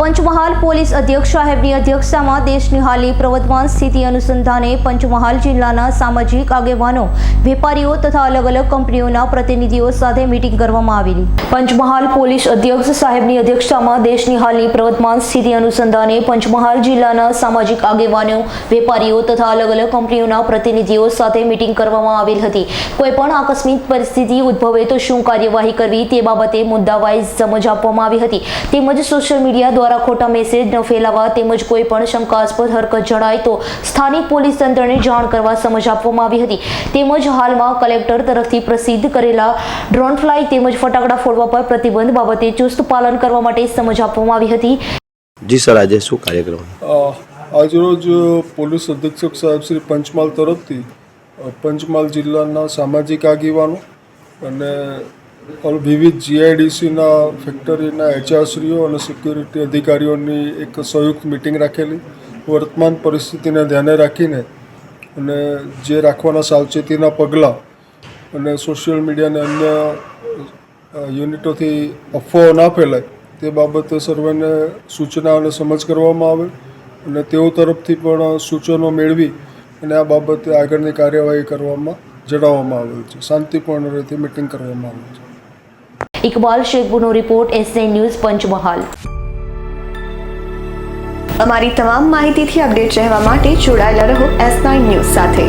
Panchmahal police અધ્યક્ષ સાહેબની અધ્યક્ષતામાં દેશની હાલની પ્રવર્તમાન સ્થિતિ અનુસંધાને પંચમહાલ જિલ્લાના સામાજિક આગેવાનો, વેપારીઓ તથા અલગ અલગ કંપનીઓના પ્રતિનિધિઓ સાથે મિટિંગ કરવામાં આવેલી. પંચમહાલ પોલીસ અધ્યક્ષ સાહેબની અધ્યક્ષતામાં દેશની હાલની પ્રવર્તમાન સ્થિતિ અનુસંધાને પંચમહાલ જિલ્લાના સામાજિક આગેવાનો, વેપારીઓ તથા અલગ અલગ કંપનીઓના પ્રતિનિધિઓ સાથે મિટિંગ કરવામાં આવેલ હતી. કોઈપણ આકસ્મિક પરિસ્થિતિ ઉદ્ભવે તો શું કાર્યવાહી કરવી તે બાબતે મુદ્દાવાઇઝ સમજ આપવામાં આવી હતી. તેમજ સોશિયલ મીડિયા દ્વારા ખોટા મેસેજ ન ફેલાવવા તેમજ કોઈ પણ શંકાસ્પદ હરકત જણાય તો સ્થાનિક પોલીસ તંત્રને જાણ કરવા સમજ આપવામાં આવી હતી. તેમજ હાલમાં કલેક્ટર તરફથી પ્રસિદ્ધ કરેલા ડ્રોન ફ્લાય તેમજ ફટાકડા ફોડવા પર પ્રતિબંધ બાબતે ચુસ્ત પાલન કરવા માટે સમજ આપવામાં આવી હતી. જી સર આજે શું કાર્યક્રમ? આજરોજ પોલીસ અધિક્ષક સાહેબ શ્રી પંચમહાલ તરફથી પંચમહાલ જિલ્લાના સામાજિક આગેવાનો અને વિવિધ જીઆઈડીસીના ફેક્ટરીના એચઆરશ્રીઓ અને સિક્યુરિટી અધિકારીઓની એક સંયુક્ત મિટિંગ રાખેલી. વર્તમાન પરિસ્થિતિને ધ્યાને રાખીને અને જે રાખવાના સાવચેતીના પગલાં અને સોશિયલ મીડિયા અને અન્ય યુનિટોથી અફવાઓ ના ફેલાય, તે બાબતે સર્વેને સૂચના અને સમજ કરવામાં આવે અને તેઓ તરફથી પણ સૂચનો મેળવી અને આ બાબતે આગળની કાર્યવાહી કરવામાં જણાવવામાં આવેલ છે. શાંતિપૂર્ણ રીતે મિટિંગ કરવામાં આવેલ છે. ઇકબાલ શેખપુરનો રિપોર્ટ એસએન ન્યૂઝ પંચમહાલ. અમારી તમામ માહિતીથી અપડેટ રહેવા માટે જોડાયેલા રહો એસ નાઇન ન્યૂઝ સાથે.